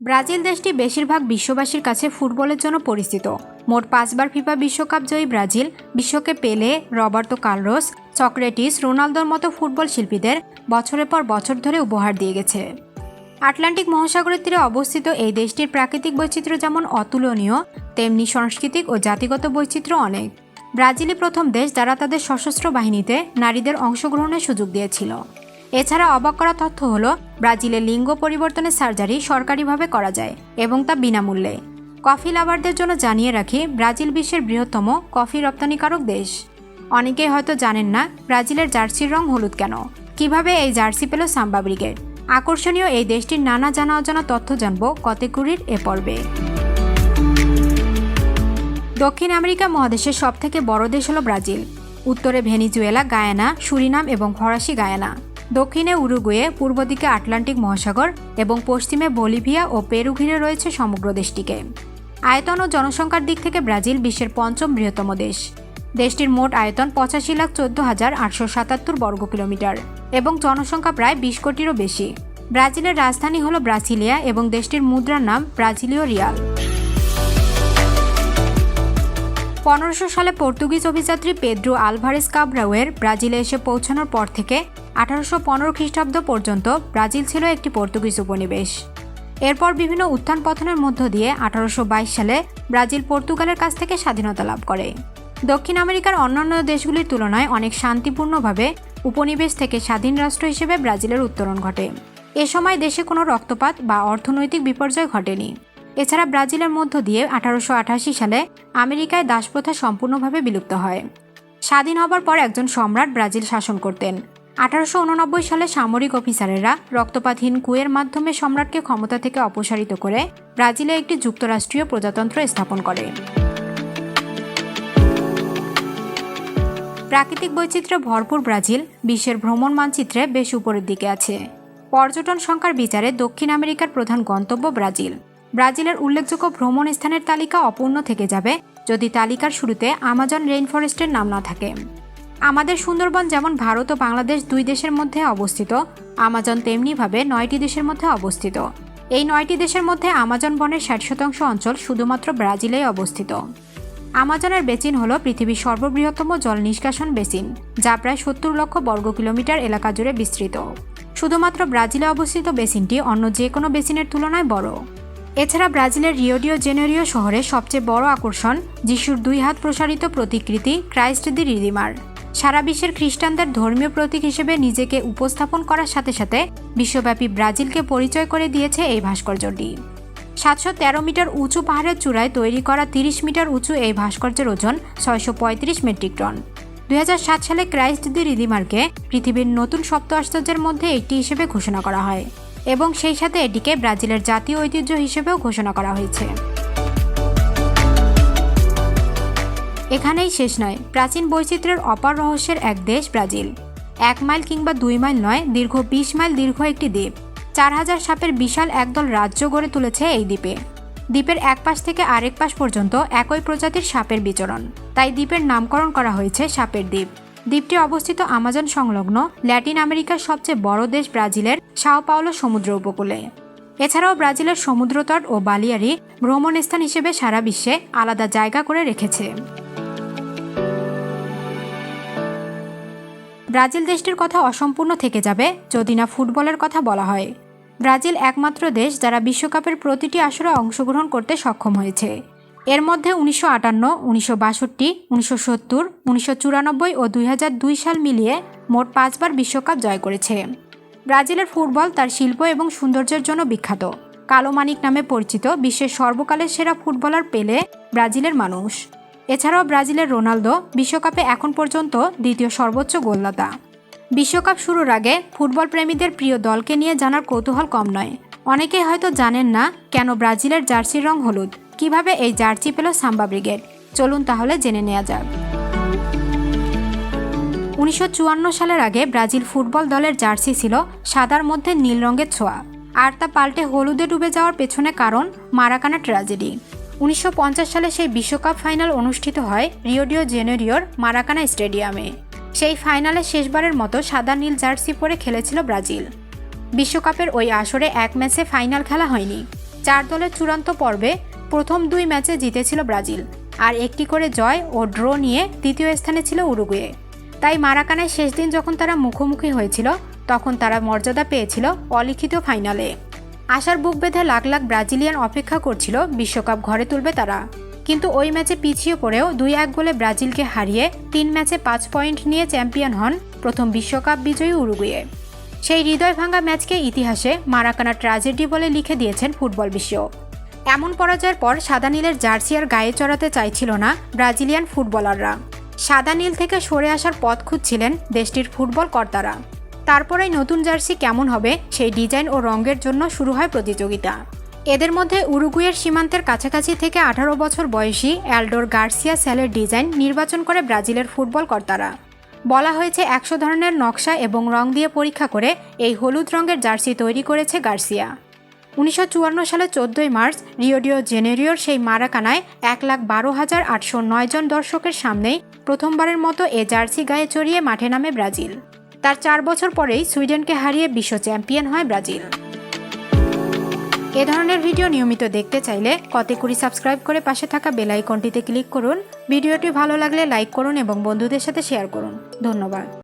Brazil দেশটি বেশিরভাগ বিশ্ববাসীর কাছে ফুটবলের জন্য পরিচিত। মোট পাঁচবার ফিফা বিশ্বকাপ জয়ী ব্রাজিল, বিশ্বকে পেলে রবার্তো কার্লোস, সক্রেটিস রোনালদোর মতো ফুটবল শিল্পীদের বছরের পর বছর ধরে উপহার দিয়ে গেছে। আটলান্টিক মহাসাগরের তীরে অবস্থিত এই দেশটির প্রাকৃতিক বৈচিত্র্য যেমন অতুলনীয়, তেমনি সাংস্কৃতিক ও জাতিগত বৈচিত্র্য অনেক। ব্রাজিলই প্রথম দেশ যারা তাদের সশস্ত্র বাহিনীতে নারীদের অংশগ্রহণের সুযোগ দিয়েছিল। এছাড়া অবাক করা তথ্য হলো ব্রাজিলে লিঙ্গ পরিবর্তনের সার্জারি সরকারিভাবে করা যায় এবং তা বিনামূল্যে। কফি লাভারদের জন্য জানিয়ে রাখি, ব্রাজিল বিশ্বের বৃহত্তম কফি রপ্তানিকারক দেশ। অনেকেই হয়তো জানেন না, ব্রাজিলের জার্সির রং হলুদ কেন? কীভাবে এই জার্সি পেল সাম্বা ব্রিগেড? আকর্ষণীয় এই দেশটির নানা জানা অজানা তথ্য জানব কতেকুরির এ পর্বে। দক্ষিণ আমেরিকা মহাদেশের সবথেকে বড় দেশ হল ব্রাজিল। উত্তরে ভেনিজুয়েলা, গায়ানা, সুরিনাম এবং ফরাসি গায়ানা। দক্ষিণে উরুগুয়ে, পূর্ব দিকে আটলান্টিক মহাসাগর এবং পশ্চিমে বলিভিয়া ও পেরু ঘিরে রয়েছে সমগ্র দেশটিকে। আয়তন ও জনসংখ্যার দিক থেকে ব্রাজিল বিশ্বের পঞ্চম বৃহত্তম দেশ। দেশটির মোট আয়তন পঁচাশি লাখ চোদ্দ হাজার আটশো সাতাত্তর বর্গ কিলোমিটার এবং জনসংখ্যা প্রায় বিশ কোটিরও বেশি। ব্রাজিলের রাজধানী হল ব্রাসিলিয়া এবং দেশটির মুদ্রার নাম ব্রাজিলীয় রিয়াল। পনেরোশো সালে পর্তুগিজ অভিযাত্রী পেদ্রো আলভারেস কাবরাওয়ের ব্রাজিলে এসে পৌঁছানোর পর থেকে আঠারোশো পনেরো খ্রিস্টাব্দ পর্যন্ত ব্রাজিল ছিল একটি পর্তুগিজ উপনিবেশ। এরপর বিভিন্ন উত্থান পতনের মধ্য দিয়ে আঠারোশো বাইশ সালে ব্রাজিল পর্তুগালের কাছ থেকে স্বাধীনতা লাভ করে। দক্ষিণ আমেরিকার অন্যান্য দেশগুলির তুলনায় অনেক শান্তিপূর্ণভাবে উপনিবেশ থেকে স্বাধীন রাষ্ট্র হিসেবে ব্রাজিলের উত্তরণ ঘটে। এ সময় দেশে কোনো রক্তপাত বা অর্থনৈতিক বিপর্যয় ঘটেনি। এছাড়া ব্রাজিলের মধ্য দিয়ে আঠারোশো আঠাশি সালে আমেরিকায় দাসপ্রথা সম্পূর্ণভাবে বিলুপ্ত হয়। স্বাধীন হবার পর একজন সম্রাট ব্রাজিল শাসন করতেন। আঠারোশো উননব্বই সালে সামরিক অফিসারেরা রক্তপাতহীন কুয়ের মাধ্যমে সম্রাটকে ক্ষমতা থেকে অপসারিত করে ব্রাজিলে একটি যুক্তরাষ্ট্রীয় প্রজাতন্ত্র স্থাপন করে। প্রাকৃতিক বৈচিত্র্যে ভরপুর ব্রাজিল বিশ্বের ভ্রমণ মানচিত্রে বেশ উপরের দিকে আছে। পর্যটন সংখ্যার বিচারে দক্ষিণ আমেরিকার প্রধান গন্তব্য ব্রাজিল। ব্রাজিলের উল্লেখযোগ্য ভ্রমণ স্থানের তালিকা অপূর্ণ থেকে যাবে যদি তালিকার শুরুতে আমাজন রেইন ফরেস্টের নাম না থাকে। আমাদের সুন্দরবন যেমন ভারত ও বাংলাদেশ দুই দেশের মধ্যে অবস্থিত, আমাজন তেমনিভাবে নয়টি দেশের মধ্যে অবস্থিত। এই নয়টি দেশের মধ্যে আমাজন বনের ষাট শতাংশ অঞ্চল শুধুমাত্র ব্রাজিলেই অবস্থিত। আমাজনের বেসিন হল পৃথিবীর সর্ববৃহত্তম জল নিষ্কাশন বেসিন যা প্রায় সত্তর লক্ষ বর্গ কিলোমিটার এলাকা জুড়ে বিস্তৃত। শুধুমাত্র ব্রাজিলে অবস্থিত বেসিনটি অন্য যে কোনো বেসিনের তুলনায় বড়। এছাড়া ব্রাজিলের রিওডিও জেনেরিও শহরের সবচেয়ে বড় আকর্ষণ যিশুর দুই হাত প্রসারিত প্রতিকৃতি ক্রাইস্ট দি রিদিমার। সারা বিশ্বের খ্রিস্টানদের ধর্মীয় প্রতীক হিসেবে নিজেকে উপস্থাপন করার সাথে সাথে বিশ্বব্যাপী ব্রাজিলকে পরিচয় করে দিয়েছে এই ভাস্কর্যটি। সাতশো তেরো মিটার উঁচু পাহাড়ের চূড়ায় তৈরি করা তিরিশ মিটার উঁচু এই ভাস্কর্যের ওজন ছয়শো পঁয়ত্রিশ মেট্রিক টন। দু হাজার সাত সালে ক্রাইস্ট দি রিদিমারকে পৃথিবীর নতুন সপ্ত আশ্চর্যের মধ্যে একটি হিসেবে ঘোষণা করা হয়। এবং সেই সাথে এটিকে ব্রাজিলের জাতীয় ঐতিহ্য হিসেবেও ঘোষণা করা হয়েছে। এখানেই শেষ নয়, প্রাচীন বৈচিত্র্যের অপার রহস্যের এক দেশ ব্রাজিল। এক মাইল কিংবা দুই মাইল নয়, দীর্ঘ বিশ মাইল দীর্ঘ একটি দ্বীপ। চার হাজার সাপের বিশাল একদল রাজ্য গড়ে তুলেছে এই দ্বীপে। দ্বীপের এক পাশ থেকে আরেক পাশ পর্যন্ত একই প্রজাতির সাপের বিচরণ। তাই দ্বীপের নামকরণ করা হয়েছে সাপের দ্বীপ। দ্বীপটি অবস্থিত আমাজন সংলগ্ন ল্যাটিন আমেরিকার সবচেয়ে বড় দেশ ব্রাজিলের সাও পাওলো সমুদ্র উপকূলে। এছাড়াও ব্রাজিলের সমুদ্রতট ও বালিয়ারি ভ্রমণ স্থান হিসেবে সারা বিশ্বে আলাদা জায়গা করে রেখেছে। ব্রাজিল দেশটির কথা অসম্পূর্ণ থেকে যাবে যদি না ফুটবলের কথা বলা হয়। ব্রাজিল একমাত্র দেশ যারা বিশ্বকাপের প্রতিটি আসরে অংশগ্রহণ করতে সক্ষম হয়েছে। এর মধ্যে উনিশশো আটান্ন, উনিশশো বাষট্টি, উনিশশো সত্তর, উনিশশো চুরানব্বই ও দুই সাল মিলিয়ে মোট পাঁচবার বিশ্বকাপ জয় করেছে। ব্রাজিলের ফুটবল তার শিল্প এবং সৌন্দর্যের জন্য বিখ্যাত। কালো মানিক নামে পরিচিত বিশ্বের সর্বকালের সেরা ফুটবলার পেলে ব্রাজিলের মানুষ। এছাড়াও ব্রাজিলের রোনালদো বিশ্বকাপে এখন পর্যন্ত দ্বিতীয় সর্বোচ্চ গোলদাতা। বিশ্বকাপ শুরুর আগে ফুটবল প্রেমীদের প্রিয় দলকে নিয়ে জানার কৌতূহল কম নয়। অনেকেই হয়তো জানেন না কেন ব্রাজিলের জার্সির রং হলুদ। কীভাবে এই জার্সি পেল সাম্বা ব্রিগেড? চলুন তাহলে জেনে নেওয়া যাক। উনিশশো চুয়ান্ন সালের আগে ব্রাজিল ফুটবল দলের জার্সি ছিল সাদার মধ্যে নীল রঙের ছোঁয়া, আর তা পাল্টে হলুদে ডুবে যাওয়ার পেছনে কারণ মারাকানা ট্র্যাজেডি। উনিশশো পঞ্চাশ সালে সেই বিশ্বকাপ ফাইনাল অনুষ্ঠিত হয় রিওডিও জেনেরিওর মারাকানা স্টেডিয়ামে। সেই ফাইনালে শেষবারের মতো সাদা নীল জার্সি পরে খেলেছিল ব্রাজিল। বিশ্বকাপের ওই আসরে এক ম্যাচে ফাইনাল খেলা হয়নি। চার দলের চূড়ান্ত পর্বে প্রথম দুই ম্যাচে জিতেছিল ব্রাজিল, আর একটি করে জয় ও ড্র নিয়ে দ্বিতীয় স্থানে ছিল উরুগুয়ে। তাই মারাকানায় শেষ দিন যখন তারা মুখোমুখি হয়েছিল, তখন তারা মর্যাদা পেয়েছিল অলিখিত ফাইনালে। আশার বুক বেঁধে লাখ লাখ ব্রাজিলিয়ান অপেক্ষা করছিল বিশ্বকাপ ঘরে তুলবে তারা। কিন্তু ওই ম্যাচে পিছিয়ে পড়েও দুই এক গোলে ব্রাজিলকে হারিয়ে তিন ম্যাচে পাঁচ পয়েন্ট নিয়ে চ্যাম্পিয়ন হন প্রথম বিশ্বকাপ বিজয়ী উরুগুয়ে। সেই হৃদয় ভাঙা ম্যাচকে ইতিহাসে মারাকানা ট্র্যাজেডি বলে লিখে দিয়েছেন ফুটবল বিশ্ব। এমন পরাজয়ের পর সাদা নীলের জার্সি আর গায়ে চড়াতে চাইছিল না ব্রাজিলিয়ান ফুটবলাররা। সাদা নীল থেকে সরে আসার পথ খুঁজছিলেন দেশটির ফুটবল কর্তারা। তারপরেই নতুন জার্সি কেমন হবে সেই ডিজাইন ও রঙের জন্য শুরু হয় প্রতিযোগিতা। এদের মধ্যে উরুগুয়ের সীমান্তের কাছাকাছি থেকে আঠারো বছর বয়সী অ্যালডোর গার্সিয়া স্যালের ডিজাইন নির্বাচন করে ব্রাজিলের ফুটবল কর্তারা। বলা হয়েছে একশো ধরনের নকশা এবং রং দিয়ে পরীক্ষা করে এই হলুদ রঙের জার্সি তৈরি করেছে গার্সিয়া। উনিশশো চুয়ান্ন সালে চোদ্দই মার্চ রিওডিও জেনেরিওর সেই মারাকানায় এক লাখ বারো হাজার আটশো নয় জন দর্শকের সামনেই প্রথমবারের মতো এ জার্সি গায়ে চড়িয়ে মাঠে নামে ব্রাজিল। তার চার বছর পরেই সুইডেনকে হারিয়ে বিশ্ব চ্যাম্পিয়ন হয় ব্রাজিল। এ ধরনের ভিডিও নিয়মিত দেখতে চাইলে কতে কুড়ি সাবস্ক্রাইব করে পাশে থাকা বেল আইকনটিতে ক্লিক করুন। ভিডিওটি ভালো লাগলে লাইক করুন এবং বন্ধুদের সাথে শেয়ার করুন। ধন্যবাদ।